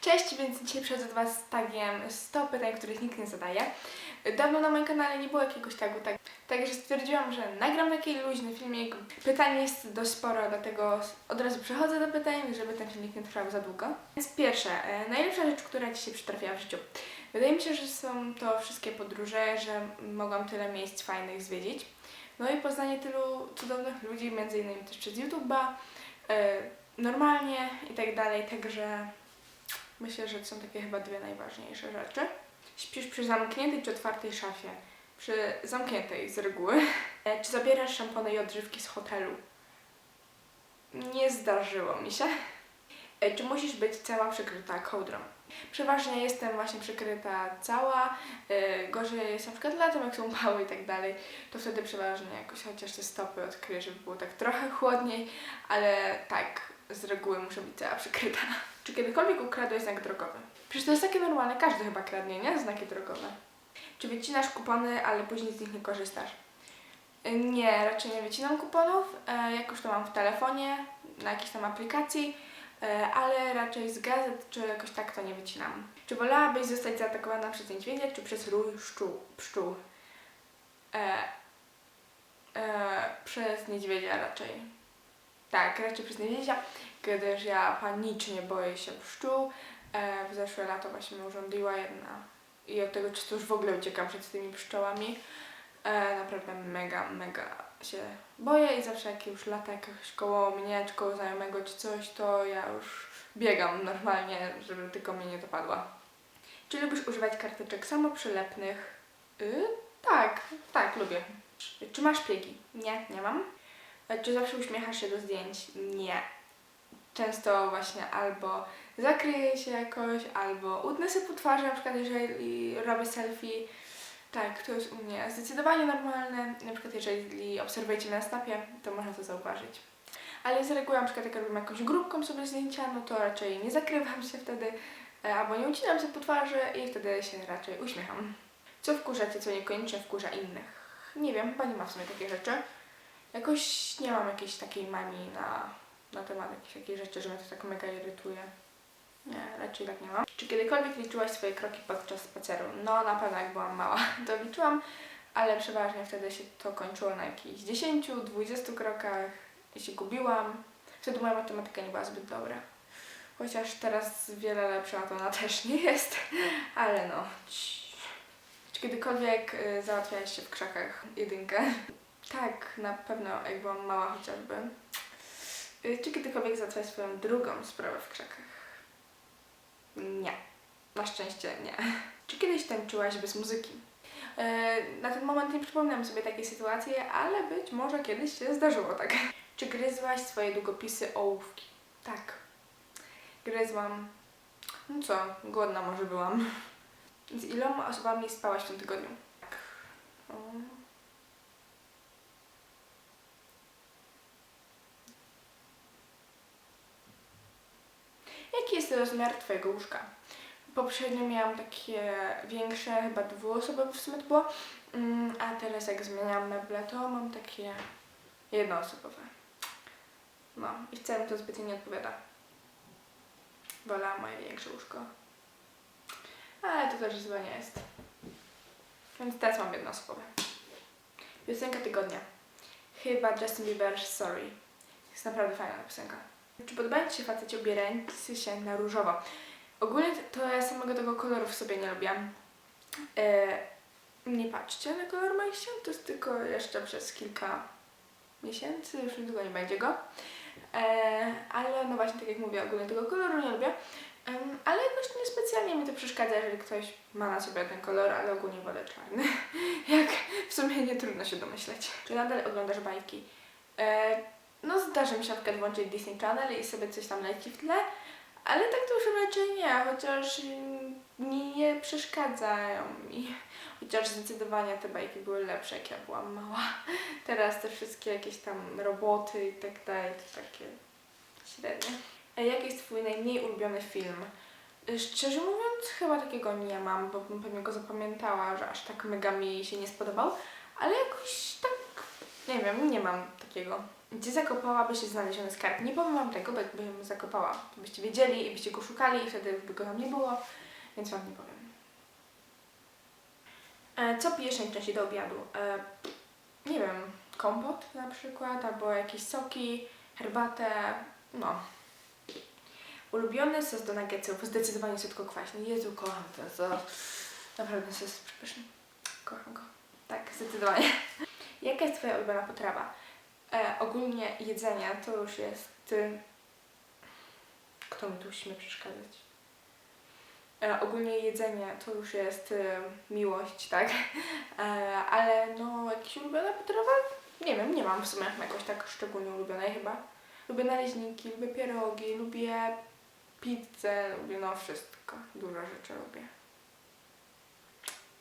Cześć, więc dzisiaj przechodzę do Was z tagiem 100 pytań, których nikt nie zadaje. Dawno na moim kanale nie było jakiegoś tagu, tak, także stwierdziłam, że nagram taki luźny filmik. Pytań jest dość sporo, dlatego od razu przechodzę do pytań, żeby ten filmik nie trwał za długo. Więc pierwsze, e, najlepsza rzecz, która Ci się przytrafiła w życiu. Wydaje mi się, że są to wszystkie podróże, że mogłam tyle miejsc fajnych zwiedzić. No i poznanie tylu cudownych ludzi, między innymi też przez YouTube'a, e, normalnie i tak dalej, także myślę, że to są takie chyba dwie najważniejsze rzeczy. Śpisz przy zamkniętej czy otwartej szafie? Przy zamkniętej z reguły. E, Czy zabierasz szampony i odżywki z hotelu? Nie zdarzyło mi się. E, Czy musisz być cała przykryta kołdrą? Przeważnie jestem właśnie przykryta cała. e, Gorzej jest na przykład latem, jak są pały i tak dalej, to wtedy przeważnie jakoś chociaż te stopy odkryję, żeby było tak trochę chłodniej, ale tak, z reguły muszę być cała przykryta. Czy kiedykolwiek ukradłeś znak drogowy? Przecież to jest takie normalne, każdy chyba kradnie, nie? Znaki drogowe. Czy wycinasz kupony, ale później z nich nie korzystasz? Y, Nie, raczej nie wycinam kuponów. E, Jak już to mam w telefonie, na jakiejś tam aplikacji, e, ale raczej z gazet czy jakoś tak to nie wycinam. Czy wolałabyś zostać zaatakowana przez niedźwiedzia, czy przez rój szczół, pszczół? E, e, przez niedźwiedzia raczej. Tak, raczej przez niedźwiedzia, gdyż ja panicznie boję się pszczół. E, w zeszłe lato właśnie mnie urządziła jedna i od tego czasu już w ogóle uciekam przed tymi pszczołami. E, naprawdę mega, mega się boję i zawsze jak już lata jakoś koło mnie, czy koło znajomego, czy coś, to ja już biegam normalnie, żeby tylko mnie nie dopadła. Czy lubisz używać karteczek samoprzylepnych? Y, tak, tak, lubię. Czy masz piegi? Nie, nie mam. E, Czy zawsze uśmiechasz się do zdjęć? Nie. Często właśnie albo zakryję się jakoś, albo utnę sobie po twarzy, na przykład jeżeli robię selfie. Tak, to jest u mnie zdecydowanie normalne. Na przykład jeżeli obserwujecie na snapie, to można to zauważyć. Ale z reguły na przykład jak robimy jakąś grupką sobie zdjęcia, no to raczej nie zakrywam się wtedy, e, albo nie ucinam sobie po twarzy i wtedy się raczej uśmiecham. Co wkurza Cię, co niekoniecznie wkurza innych? Nie wiem, chyba nie ma w sumie takiej rzeczy. Jakoś nie mam jakiejś takiej manii na, na temat jakiejś takiej rzeczy, że mnie to tak mega irytuje. Nie, raczej tak nie mam. Czy kiedykolwiek liczyłaś swoje kroki podczas spaceru? No, na pewno jak byłam mała, to liczyłam, ale przeważnie wtedy się to kończyło na jakichś 10-20 krokach i się gubiłam. Wtedy moja matematyka nie była zbyt dobra. Chociaż teraz wiele lepsza to ona też nie jest, ale no. Czy kiedykolwiek y, załatwiałaś się w krzakach jedynkę? Tak, na pewno jak byłam mała chociażby. Y, Czy kiedykolwiek załatwiałaś swoją drugą sprawę w krzakach? Nie. Na szczęście nie. Czy kiedyś tańczyłaś bez muzyki? E, Na ten moment nie przypominam sobie takiej sytuacji, ale być może kiedyś się zdarzyło tak. Czy gryzłaś swoje długopisy ołówki? Tak. Gryzłam. No co, głodna może byłam. Z iloma osobami spałaś w tym tygodniu? Tak. O. Jaki jest rozmiar Twojego łóżka? Poprzednio miałam takie większe, chyba dwuosobowe w sumie to było, Mm, a teraz jak zmieniam meble, to mam takie jednoosobowe. No i wcale mi to zbytnio nie odpowiada. Wolałam moje większe łóżko. Ale to też złe nie jest. Więc teraz mam jednoosobowe. Piosenka tygodnia. Chyba Justin Bieber Sorry. Jest naprawdę fajna piosenka. Czy podobają Ci się faceci ubierający się na różowo? Ogólnie to ja samego tego koloru w sobie nie lubię. E, nie patrzcie na kolor moich ścian, to jest tylko jeszcze przez kilka miesięcy, już niedługo nie będzie go. E, ale no właśnie, tak jak mówię, ogólnie tego koloru nie lubię. Em, ale jakoś niespecjalnie mi to przeszkadza, jeżeli ktoś ma na sobie ten kolor, ale ogólnie wolę czarny. jak w sumie nie trudno się domyśleć. Czy nadal oglądasz bajki? E, no zdarza mi się na przykład włączyć Disney Channel i sobie coś tam leci w tle, ale tak to już raczej nie, chociaż nie, nie przeszkadzają mi. Chociaż zdecydowanie te bajki były lepsze, jak ja byłam mała. Teraz te wszystkie jakieś tam roboty i tak dalej, to takie średnie. A jaki jest Twój najmniej ulubiony film? Y, Szczerze mówiąc, chyba takiego nie mam, bo bym pewnie go zapamiętała, że aż tak mega mi się nie spodobał, ale jakoś tak, nie wiem, nie mam takiego. Gdzie zakopałaby się znaleziony skarb? Nie powiem wam tego, bo jakbym zakopała, to byście wiedzieli i byście go szukali i wtedy by go tam nie było, więc wam nie powiem. E, co pijesz najczęściej do obiadu? E, nie wiem, kompot na przykład, albo jakieś soki, herbatę, no. Ulubiony sos do nuggetsów, zdecydowanie słodko-kwaśny. Jezu, kocham ten sos. Naprawdę sos przepyszny. Kocham go. Tak, zdecydowanie. Jaka jest Twoja ulubiona potrawa? E, ogólnie jedzenie to już jest... Kto mi tu śmie przeszkadzać? E, ogólnie jedzenie to już jest y, miłość, tak? E, ale no, jakieś ulubione potrawa? Nie wiem, nie mam w sumie jakoś tak szczególnie ulubionej chyba. Lubię naleśniki, lubię pierogi, lubię pizzę, lubię no wszystko. Dużo rzeczy lubię.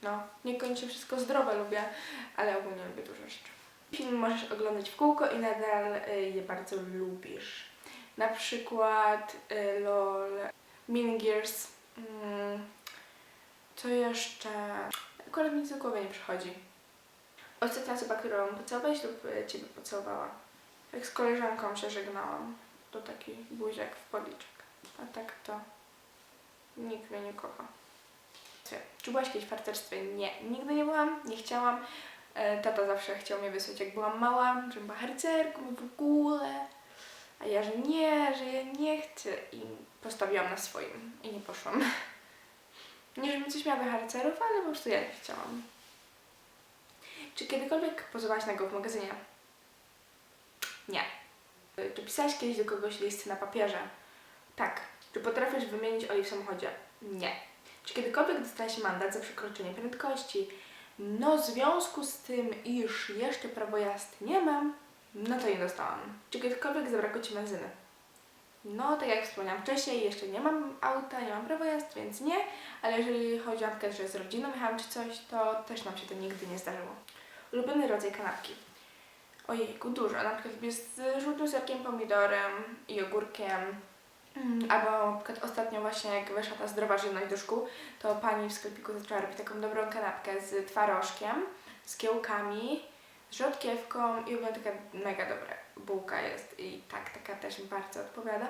No, niekoniecznie wszystko zdrowe lubię, ale ogólnie lubię dużo rzeczy. Film możesz oglądać w kółko i nadal y, je bardzo lubisz. Na przykład y, LOL, Mean Gears, mm, co jeszcze? Akurat nic do głowy nie przychodzi. Ostatnia osoba, którą pocałowałeś lub y, Ciebie pocałowała? Jak z koleżanką się żegnałam, to taki buziak w policzek. A tak to nikt mnie nie kocha. Czy byłaś kiedyś w harcerstwie? Nie, nigdy nie byłam, nie chciałam. E, Tata zawsze chciał mnie wysłać, jak byłam mała, żebym była harcerką w ogóle. A ja, że nie, że ja nie chcę. I postawiłam na swoim i nie poszłam. Nie, żebym coś miała harcerów, ale po prostu ja nie chciałam. Czy kiedykolwiek pozowałaś nago w magazynie? Nie. E, Czy pisałaś kiedyś do kogoś listy na papierze? Tak. Czy potrafisz wymienić olej w samochodzie? Nie. Czy kiedykolwiek dostałaś mandat za przekroczenie prędkości? No, w związku z tym, iż jeszcze prawo jazdy nie mam, no to nie dostałam. Czy kiedykolwiek zabrakło Ci benzyny? No, tak jak wspomniałam wcześniej, jeszcze nie mam auta, nie mam prawa jazdy, więc nie, ale jeżeli chodzi na przykład, że z rodziną jechałam czy coś, to też nam się to nigdy nie zdarzyło. Ulubiony rodzaj kanapki. Ojejku, dużo. Na przykład jest z żółtym serkiem, pomidorem i ogórkiem. Mm, Albo ostatnio właśnie jak weszła ta zdrowa żywność do szkół, to pani w sklepiku zaczęła robić taką dobrą kanapkę z twarożkiem, z kiełkami, z rzodkiewką i ogólnie taka mega dobra bułka jest i tak, taka też mi bardzo odpowiada.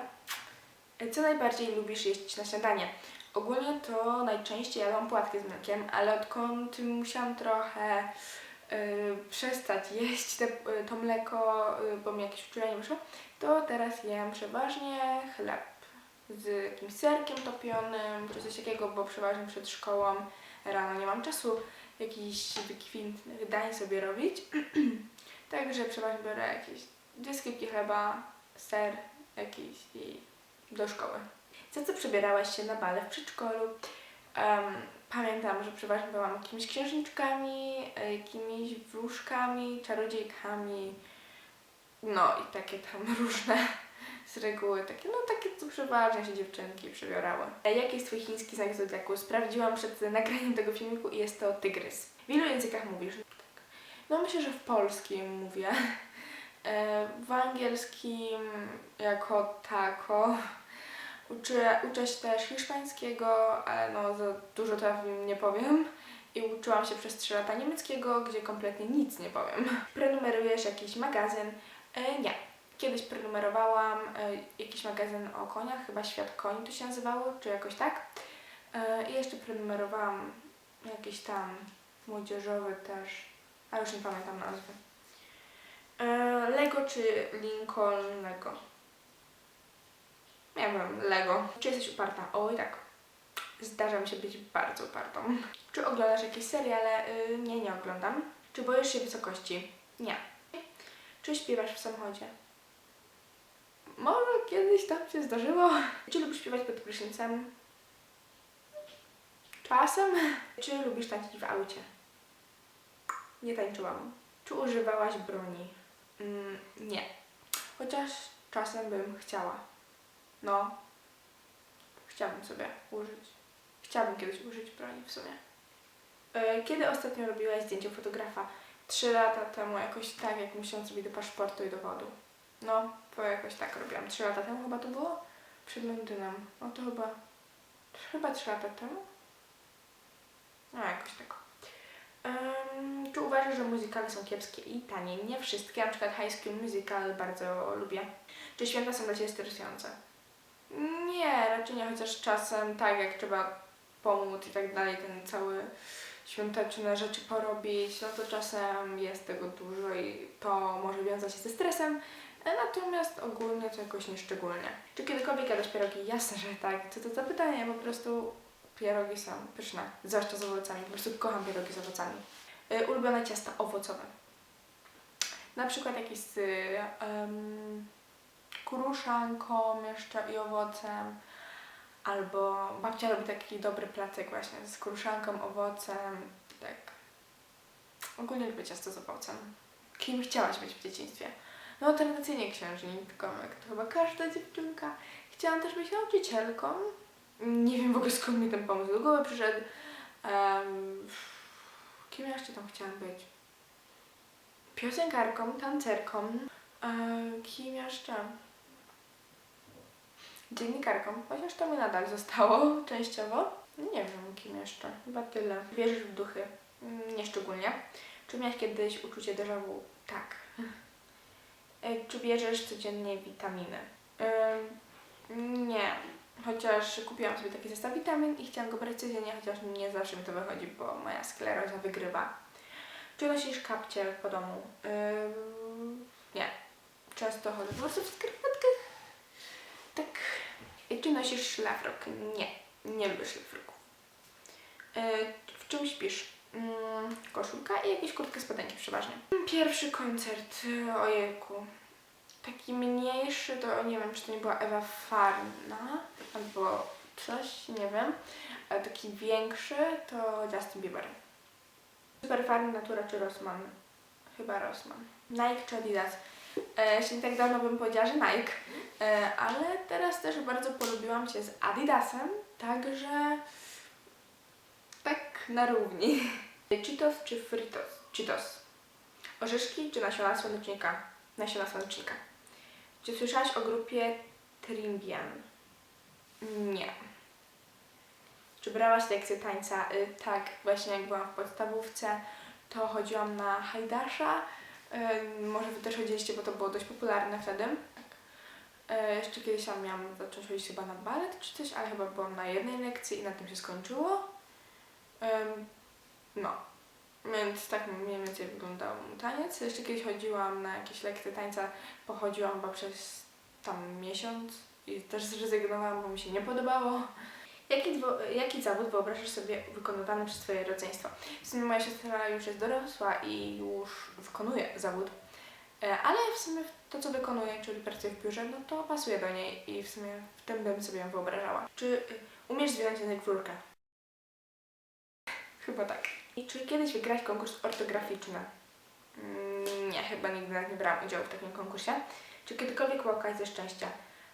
E, Co najbardziej lubisz jeść na śniadanie? Ogólnie to najczęściej jadłam płatki z mlekiem, ale odkąd musiałam trochę y, przestać jeść te, y, to mleko, y, bo mi jakieś uczulenie wyszło, to teraz jem przeważnie chleb z jakimś serkiem topionym, czy coś takiego, bo przeważnie przed szkołą rano nie mam czasu jakichś wykwintnych dań sobie robić. Także przeważnie biorę jakieś dwie skipki chleba, ser jakiś i do szkoły. Za co przebierałaś się na bale w przedszkolu? Em, pamiętam, że przeważnie byłam jakimiś księżniczkami, e, jakimiś wróżkami, czarodziejkami, no i takie tam różne z reguły takie, no takie co przeważnie się dziewczynki przebierały. A jaki jest twój chiński znak zodiaku? Sprawdziłam przed nagraniem tego filmiku i jest to tygrys. W ilu językach mówisz? No myślę, że w polskim mówię. E, W angielskim jako tako. Uczę, uczę się też hiszpańskiego, ale no za dużo to nie powiem. I uczyłam się przez 3 lata niemieckiego, gdzie kompletnie nic nie powiem. Prenumerujesz jakiś magazyn? E, nie. Kiedyś prenumerowałam e, jakiś magazyn o koniach, chyba Świat Koni to się nazywało, czy jakoś tak. E, I jeszcze prenumerowałam jakiś tam młodzieżowy też, a już nie pamiętam nazwy. Lego czy Lincoln Lego? Ja wiem, Lego. Czy jesteś uparta? Oj, tak. Zdarza mi się być bardzo upartą. Czy oglądasz jakieś seriale? Nie, nie oglądam. Czy boisz się wysokości? Nie. Czy śpiewasz w samochodzie? Może kiedyś tam się zdarzyło. Czy lubisz śpiewać pod prysznicem? Czasem. Czy lubisz tańczyć w aucie? Nie tańczyłam. Czy używałaś broni? Mm, nie. Chociaż czasem bym chciała. No. Chciałabym sobie użyć. Chciałabym kiedyś użyć broni w sumie. E, Kiedy ostatnio robiłaś zdjęcie fotografa? Trzy lata temu, jakoś tak, jak musiałam zrobić do paszportu i dowodu. No, to jakoś tak robiłam. Trzy lata temu chyba to było? Przed Londynem. No to chyba... Chyba trzy lata temu? No, jakoś tak. Mm, Czy uważasz, że muzykale są kiepskie i tanie? Nie wszystkie, na przykład High School Musical bardzo lubię. Czy święta są dla Ciebie stresujące? Nie, raczej nie, chociaż czasem tak, jak trzeba pomóc i tak dalej, ten cały świąteczne rzeczy porobić, no to czasem jest tego dużo i to może wiązać się ze stresem, natomiast ogólnie to jakoś nieszczególnie. Czy kiedykolwiek jadłeś pierogi? Jasne, że tak. Co to za pytanie? Po prostu pierogi są pyszne, zwłaszcza z owocami. Po prostu kocham pierogi z owocami. Y, ulubione ciasta owocowe. Na przykład jakieś z kruszanką jeszcze i owocem. Albo babcia robi taki dobry placek właśnie z kruszanką, owocem. Tak. Ogólnie lubię ciasto z owocem. Kim chciałaś być w dzieciństwie? No tradycyjnie księżniczką, jak to chyba każda dziewczynka. Chciałam też być nauczycielką. Nie wiem w ogóle skąd mi ten pomysł do przyszedł. Em, kim jeszcze tam chciałam być? Piosenkarką, tancerką. E, kim jeszcze? Dziennikarką, chociaż to mi nadal zostało częściowo. Nie wiem, kim jeszcze. Chyba tyle. Wierzysz w duchy? Mm, Nie szczególnie. Czy miałeś kiedyś uczucie déjà vu? Tak. E, Czy bierzesz codziennie witaminy? Nie. Chociaż kupiłam sobie taki zestaw witamin i chciałam go brać codziennie, chociaż nie zawsze mi to wychodzi, bo moja skleroza wygrywa. Czy nosisz kapcie po domu? Nie. Często chodzę po prostu w skarpetkach. Czy nosisz szlafrok? Nie. Nie lubię szlafroków. Yy, w czym śpisz? Mm, koszulka i jakieś kurtki spodenki przeważnie. Pierwszy koncert, ojejku. Taki mniejszy, to nie wiem, czy to nie była Ewa Farna albo coś, nie wiem. A taki większy to Justin Bieber. Super Natura czy Rossmann? Chyba Rossmann. Nike czy Adidas? E, Jeszcze nie tak dawno bym powiedziała, że Nike, e, ale teraz też bardzo polubiłam się z Adidasem, także tak na równi. Cheetos czy Fritos? Cheetos. Orzeszki czy nasiona słonecznika? Nasiona słonecznika. Czy słyszałaś o grupie Trimbian? Nie. Czy brałaś lekcję tańca? Y, tak, właśnie jak byłam w podstawówce, to chodziłam na hajdasza. Może wy też chodziliście, bo to było dość popularne wtedy. Tak. Y, jeszcze kiedyś tam miałam zacząć chodzić chyba na balet czy coś, ale chyba byłam na jednej lekcji i na tym się skończyło. No, więc tak mniej więcej wyglądał taniec. Jeszcze kiedyś chodziłam na jakieś lekcje tańca, pochodziłam chyba przez tam miesiąc i też zrezygnowałam, bo mi się nie podobało. Jaki, dwo- jaki zawód wyobrażasz sobie wykonywany przez Twoje rodzeństwo? W sumie moja siostra już jest dorosła i już wykonuje zawód, e, ale w sumie to, co wykonuje, czyli pracuje w biurze, no to pasuje do niej i w sumie w tym bym sobie ją wyobrażała. Czy y, umiesz zwinąć język w rurkę? Chyba tak. I czy kiedyś wygrać konkurs ortograficzny? Mm, Nie, chyba nigdy nie brałam udziału w takim konkursie. Czy kiedykolwiek płakać ze szczęścia?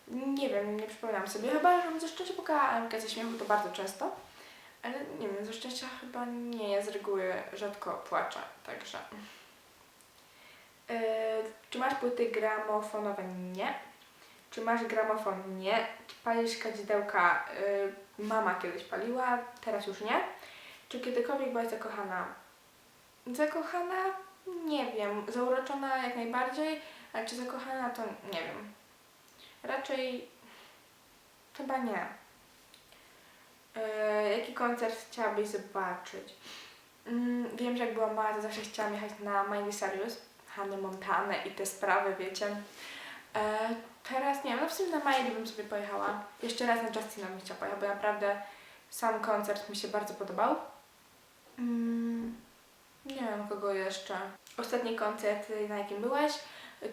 Nie wiem, nie przypominam sobie. Chyba, że ze szczęścia płakałam, a ze śmiechu to bardzo często. Ale nie wiem, ze szczęścia chyba nie, ja z reguły rzadko płaczę, także... Yy, czy masz płyty gramofonowe? Nie. Czy masz gramofon? Nie. Czy palisz kadzidełka? Yy, mama kiedyś paliła, teraz już nie. Czy kiedykolwiek byłaś zakochana? Zakochana? Nie wiem. Zauroczona jak najbardziej, ale czy zakochana to nie wiem. Raczej chyba nie. Yy, jaki koncert chciałabyś zobaczyć? Mm, wiem, że jak byłam mała, to zawsze chciałam jechać na Miley Cyrus, Hannah Montana i te sprawy, wiecie. E, teraz nie wiem, no w sumie na Miley bym sobie pojechała. Jeszcze raz na Justina bym chciała pojechać, bo naprawdę sam koncert mi się bardzo podobał. Mm, nie wiem kogo jeszcze. Ostatni koncert, na jakim byłaś,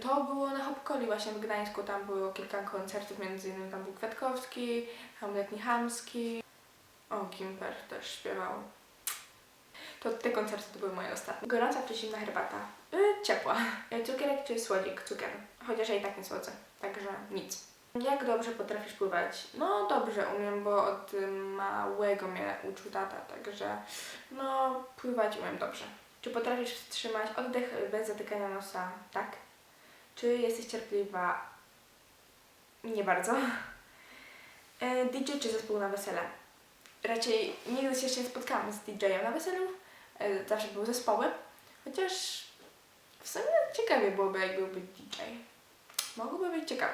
to było na Hopkoli właśnie w Gdańsku. Tam było kilka koncertów, między innymi tam był Kwiatkowski, Hamlet Nichamski. O, Gimper też śpiewał. To te koncerty to były moje ostatnie. Gorąca czy zimna herbata? Y, ciepła. Y, Cukierek czy słodzik? Cukier. Chociaż ja i tak nie słodzę. Także nic. Jak dobrze potrafisz pływać? No dobrze umiem, bo od y, małego mnie uczył tata, także no pływać umiem dobrze. Czy potrafisz wstrzymać oddech bez zatykania nosa? Tak. Czy jesteś cierpliwa? Nie bardzo. E, DJ czy zespół na wesele? Raczej nigdy się jeszcze nie spotkałam z DJ-em na weselu. e, zawsze były zespoły. Chociaż w sumie ciekawie byłoby, jak byłby DJ. Mogłoby być ciekawe.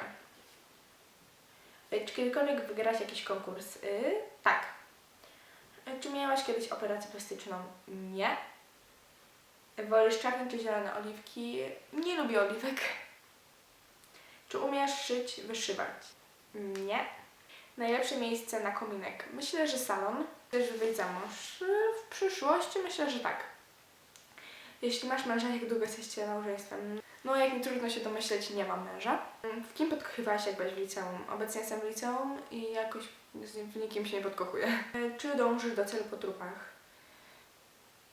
E, Czy kiedykolwiek wygrałaś jakiś konkurs? Y, tak. Czy miałaś kiedyś operację plastyczną? Nie. Wolisz czarne czy zielone oliwki? Nie lubię oliwek. Czy umiesz szyć, wyszywać? Nie. Najlepsze miejsce na kominek? Myślę, że salon. Chcesz wyjść za mąż? W przyszłości myślę, że tak. Jeśli masz męża, jak długo jesteście małżeństwem? No, jak nie trudno się domyśleć, nie mam męża. W kim podkochiwałaś, jak byłaś w liceum? Obecnie jestem w liceum i jakoś z nikim się nie podkochuję. E, Czy dążysz do celu po trupach?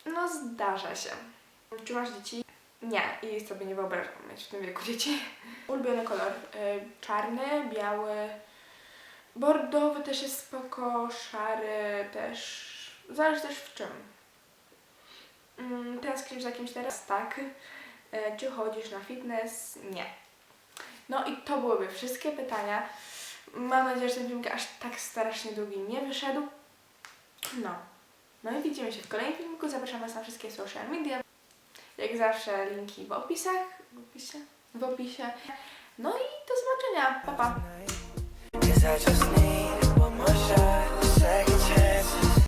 No, zdarza się. Czy masz dzieci? Nie, i sobie nie wyobrażam mieć w tym wieku dzieci. Ulubiony kolor? Y, czarny, biały, bordowy też jest spoko, szary też. Zależy też w czym. Mm, Tęsknisz za kimś teraz? Tak. E, Czy chodzisz na fitness? Nie. No i to byłyby wszystkie pytania. Mam nadzieję, że ten filmik aż tak strasznie długi nie wyszedł. No. No i widzimy się w kolejnym filmiku. Zapraszam Was na wszystkie social media. Jak zawsze linki w opisach. W opisie? W opisie. No i do zobaczenia. Pa, pa.